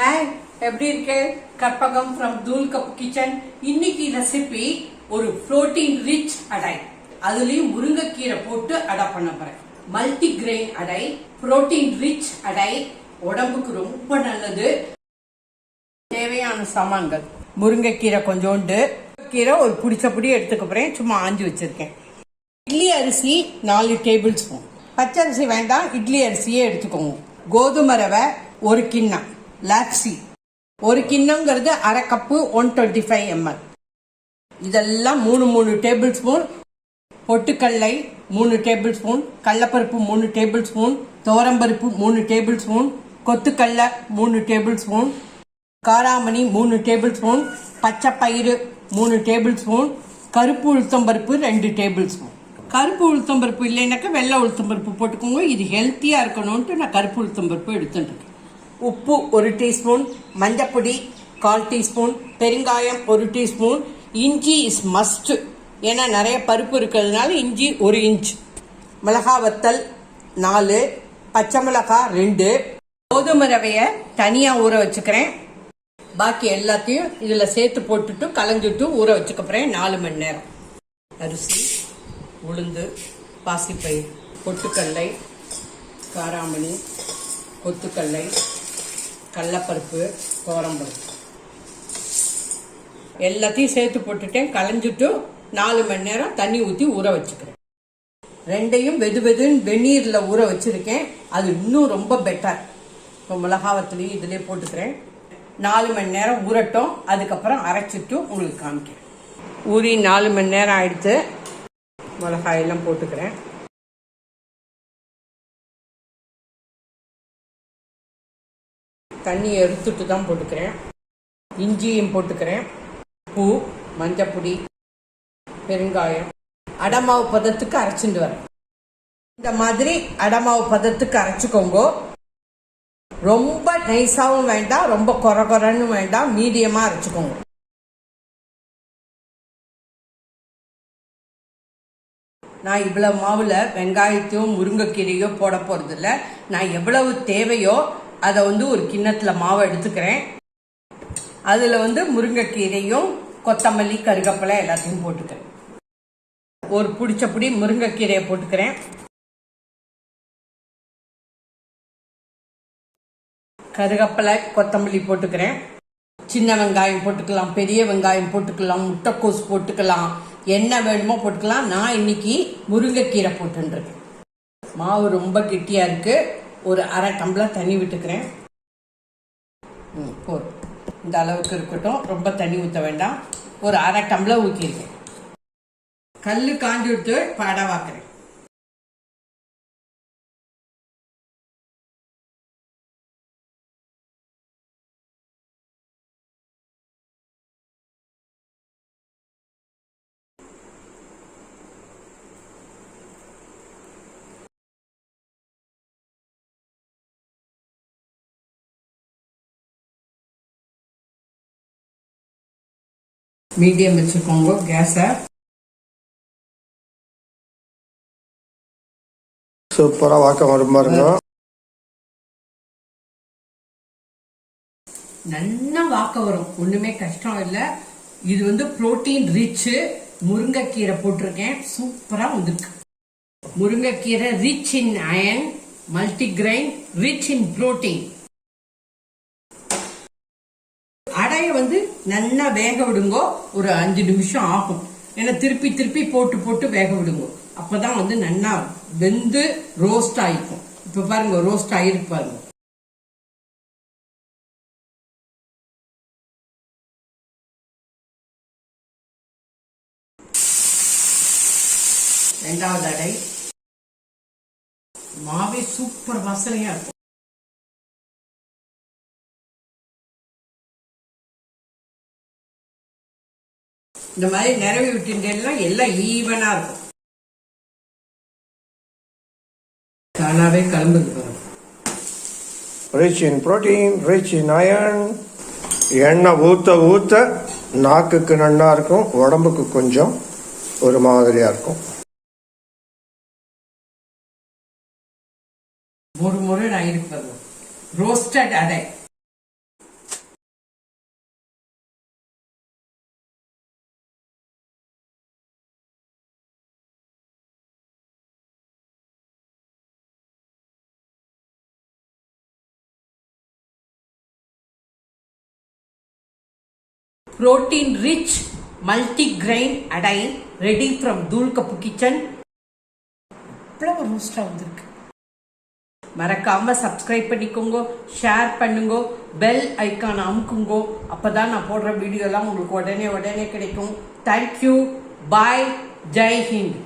Hi எப்படி இருக்கு? Karpagam from Thool cup kitchen இன்னைக்கு ரெசிபி ஒரு புரோட்டீன் ரிச் அடை. அதுலயும் முருங்கைக்கீரை போட்டு அடை பண்ண போறேன். மல்டி கிரெயின் அடை புரோட்டீன் ரிச் அடை. உடம்புக்கு ரொம்ப நல்லது. தேவையான சாமான்கள். முருங்கைக்கீரை கொஞ்சோண்டு. கீரை ஒரு பிடிச்ச பிடி எடுத்துக்க போறேன். சும்மா ஆஞ்சு வச்சிருக்கேன். இட்லி அரிசி நாலு டேபிள் ஸ்பூன் பச்சை அரிசி வேண்டாம் இட்லி அரிசியே எடுத்துக்கோங்க. கோதுமை ரவை ஒரு கிண்ணம். லாக்ஸி ஒரு கிண்ணங்கிறது அரை cup one twenty five ML இதெல்லாம் மூணு மூணு டேபிள் ஸ்பூன் பொட்டுக்கடலை மூணு டேபிள் ஸ்பூன் கடலப்பருப்பு மூணு டேபிள் ஸ்பூன் துவரம்பருப்பு மூணு டேபிள் ஸ்பூன் கொத்துக்கடலை மூணு டேபிள் ஸ்பூன் காராமணி மூணு டேபிள் ஸ்பூன் பச்சை பயிறு மூணு டேபிள் ஸ்பூன் கருப்பு உளுத்தம்பருப்பு ரெண்டு டேபிள் ஸ்பூன் கருப்பு உளுத்தம்பருப்பு இல்லைனாக்கா வெள்ளை உளுத்தம்பருப்பு போட்டுக்கோங்க. இது ஹெல்த்தியாக இருக்கணும்ட்டு நான் கருப்பு உளுத்தம்பருப்பு எடுத்துட்டுருக்கேன் உப்பு ஒரு டீஸ்பூன் மஞ்சப்பொடி கால் டீஸ்பூன் பெருங்காயம் ஒரு டீஸ்பூன். இஞ்சி இஸ் மஸ்ட் ஏன்னா நிறைய பருப்பு இருக்கிறதுனால இஞ்சி ஒரு இன்ச் மிளகா வத்தல் நாலு பச்சை மிளகாய் ரெண்டு. கோதுமை ரவையை தனியாக ஊற வச்சுக்கிறேன். பாக்கி எல்லாத்தையும் இதில் சேர்த்து போட்டுட்டு கலந்துட்டு ஊற வச்சுக்கப்புறேன் நாலு மணி நேரம். அரிசி உளுந்து பாசிப்பயிர் பொட்டுக்கடலை காராமணி கொத்துக்கடலை கடலப்பருப்பு துவரம்பருப்பு எல்லாத்தையும் சேர்த்து போட்டுட்டேன். கலைஞ்சிட்டு நாலு மணி நேரம் தண்ணி ஊற்றி ஊற வச்சுக்கிறேன். ரெண்டையும் வெது வெதுன்னு வெந்நீரில் ஊற வச்சுருக்கேன். அது இன்னும் ரொம்ப பெட்டர் இப்போ மிளகாவத்துலேயும் இதிலே போட்டுக்கிறேன். நாலு மணி நேரம் ஊறட்டும். அதுக்கப்புறம் அரைச்சிட்டு உங்களுக்கு காமிக்கிறேன். ஊறி நாலு மணி நேரம் ஆயிடுத்து மிளகாயெல்லாம் போட்டுக்கிறேன். தண்ணியை எடுத்துட்டு தான் போட்டுக்கிறேன். இஞ்சியும் போட்டுக்கிறேன். பூ மஞ்சப்பொடி பெருங்காயம். அடமாவு பதத்துக்கு அரைச்சிட்டு வரேன். இந்த மாதிரி அடமாவு பதத்துக்கு அரைச்சிக்கோங்க. ரொம்ப நைஸாகவும் வேண்டாம் ரொம்ப கொர கொரன்னு வேண்டாம் மீடியமாக அரைச்சிக்கோங்க. நான் இவ்வளவு மாவில் வெங்காயத்தையோ முருங்கைக்கீரையோ போட போகிறதில்ல நான் எவ்வளவு தேவையோ அதை வந்து ஒரு கிண்ணத்தில் மாவை எடுத்துக்கிறேன். அதில் வந்து முருங்கைக்கீரையும் கொத்தமல்லி கருகப்பலை எல்லாத்தையும் போட்டுக்கிறேன். ஒரு பிடிச்ச பிடி முருங்கைக்கீரையை போட்டுக்கிறேன். கருகப்பலை கொத்தமல்லி போட்டுக்கிறேன். சின்ன வெங்காயம் போட்டுக்கலாம் பெரிய வெங்காயம் போட்டுக்கலாம் முட்டைக்கோஸ் போட்டுக்கலாம் என்ன வேணுமோ போட்டுக்கலாம். நான் இன்னைக்கு முருங்கைக்கீரை போட்டுருக்கேன் மாவு ரொம்ப கெட்டியாக இருக்குது ஒரு அரை டம்ளர் தண்ணி விட்டுக்கிறேன். ம், போதும். இந்த அளவுக்கு இருக்கட்டும். ரொம்ப தண்ணி ஊற்ற வேண்டாம். ஒரு அரை டம்ளர் ஊற்றிருக்கேன் கல் காஞ்சி விட்டு பாட மீடியம் வச்சுக்கோங்க கேஸை சூப்பரா வாக்கம் வரும் பாருங்க நல்லா வாக்க வரும். ஒண்ணுமே கஷ்டம் இல்ல. இது வந்து புரோட்டீன் ரிச் முருங்கைக்கீரை போட்டிருக்கேன். சூப்பரா வந்திருக்கு. முருங்கைக்கீரை rich in iron multigrain rich in protein அடைய வந்து நல்லா வேக விடுங்கோ. ஒரு அஞ்சு நிமிஷம் ஆகும். ஏன்னா திருப்பி திருப்பி போட்டு போட்டு வேக விடுங்க. அப்பதான் வந்து நல்லா வெந்து ரோஸ்ட் ஆயிருக்கும் இப்ப பாருங்க ரோஸ்ட் ஆயிருக்கு பாருங்க. ரெண்டாவது அடை. மாவே சூப்பர் வாசனையா இருக்கும். இந்த மாதிரி நிறவி விட்டுட்டேன்னா எல்லாம் ஈவனா இருக்கும். தானாவே கிளம்புது பாருங்க rich in protein rich in iron எண்ணெய் ஊத்த ஊத்த நாக்குக்கு நன்னா இருக்கும் உடம்புக்கு கொஞ்சம் ஒரு மாதிரியா இருக்கும். ஒரு முறை நான் பாருங்க ரோஸ்டட் அடை. புரோட்டீன் ரிச் மல்டி கிரெயின் அடை ready from Thool cup kitchen இவ்வளவு ரோஸ்டா வந்திருக்கு. மறக்காம சப்ஸ்கிரைப் பண்ணிக்கோங்க ஷேர் பண்ணுங்க பெல் ஐக்கான் அமுக்குங்க. அப்பதான் நான் போடுற வீடியோ எல்லாம் உங்களுக்கு உடனே உடனே கிடைக்கும். Thank you bye Jai Hind